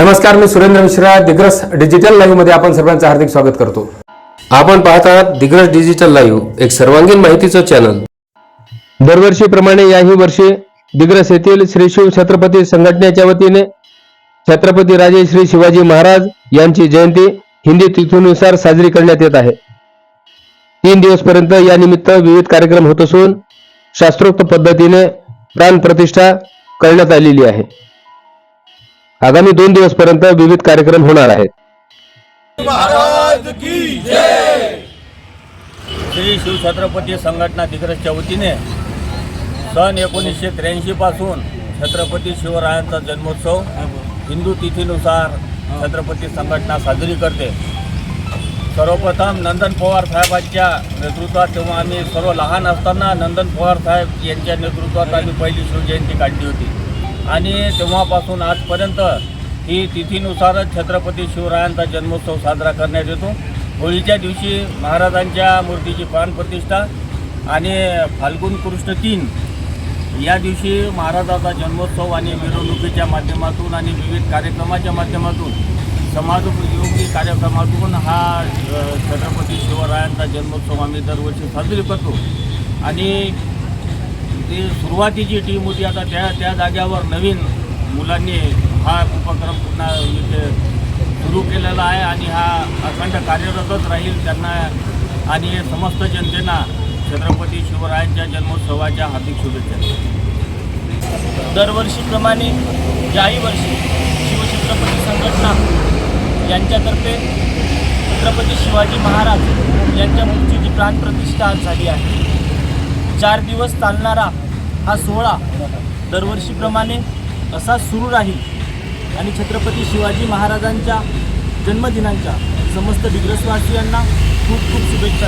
नमस्कार मी सुरेंद्र मिश्रा दिग्रस डिजिटल लाईव्हमध्ये आपण सर्वांचं हार्दिक स्वागत करतो. आपण पाहत आहात दिग्रस डिजिटल लाईव्ह एक सर्वांगीण माहितीचं चॅनल दरवर्षीप्रमाणे याही वर्षी दिग्रस येथील श्री शिव छत्रपती संघटनेच्या वतीने छत्रपती राजे श्री शिवाजी महाराज यांची जयंती हिंदी तिथीनुसार साजरी करण्यात येत आहे. तीन दिवस पर्यंत या निमित्त विविध कार्यक्रम होत असून शास्त्रोक्त पद्धतीने प्राण प्रतिष्ठा करण्यात आलेली आहे. आगामी दोन दिवस पर्यंत विविध कार्यक्रम होणार आहेत. श्री शिवछत्रपती संघटना दिग्रसच्या वतीने सन एकोणीसशे त्र्याऐंशी पासून छत्रपती शिवरायांचा जन्मोत्सव हिंदू तिथीनुसार छत्रपती संघटना साजरी करते. सर्वप्रथम नंदन पवार साहेबांच्या नेतृत्वात तेव्हा आम्ही सर्व लहान असताना नंदन पवार साहेब यांच्या नेतृत्वात आम्ही पहिली शिवजयंती काढली होती. आणि तेव्हापासून आजपर्यंत ही तिथीनुसारच छत्रपती शिवरायांचा जन्मोत्सव साजरा करण्यात येतो. होळीच्या दिवशी महाराजांच्या मूर्तीची प्राणप्रतिष्ठा आणि फाल्गुन कृष्ण तीन या दिवशी महाराजाचा जन्मोत्सव आणि मिरवणुकीच्या माध्यमातून आणि विविध कार्यक्रमाच्या माध्यमातून समाजोपयोगी कार्यक्रमातून हा छत्रपती शिवरायांचा जन्मोत्सव आम्ही दरवर्षी साजरी करतो. आणि ती सुरुवातीची टीम होती. आता त्या त्या जाग्यावर नवीन मुलांनी हा उपक्रम पुन्हा इथे सुरू केलेला आहे आणि हा अखंड कार्यरतच राहील त्यांना आणि समस्त जनतेना छत्रपती शिवरायांच्या जन्मोत्सवाच्या हार्दिक शुभेच्छा. दरवर्षीप्रमाणे याही वर्षी शिवछत्रपती संघटना यांच्यातर्फे छत्रपती शिवाजी महाराज यांच्या मूर्तीची प्राणप्रतिष्ठा आज झाली आहे. चार दिवस चालणारा हा सोहळा दरवर्षीप्रमाणे असा सुरू राहील. आणि छत्रपती शिवाजी महाराजांच्या जन्मदिनांच्या समस्त डिग्रसवासियांना खूप खूप शुभेच्छा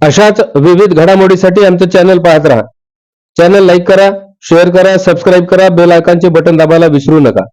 अशाच विविध घडामोडीसाठी आमचं चॅनल पाहत राहा. चॅनल लाईक करा शेअर करा सबस्क्राईब करा बेल आयकॉनचे बटन दाबायला विसरू नका.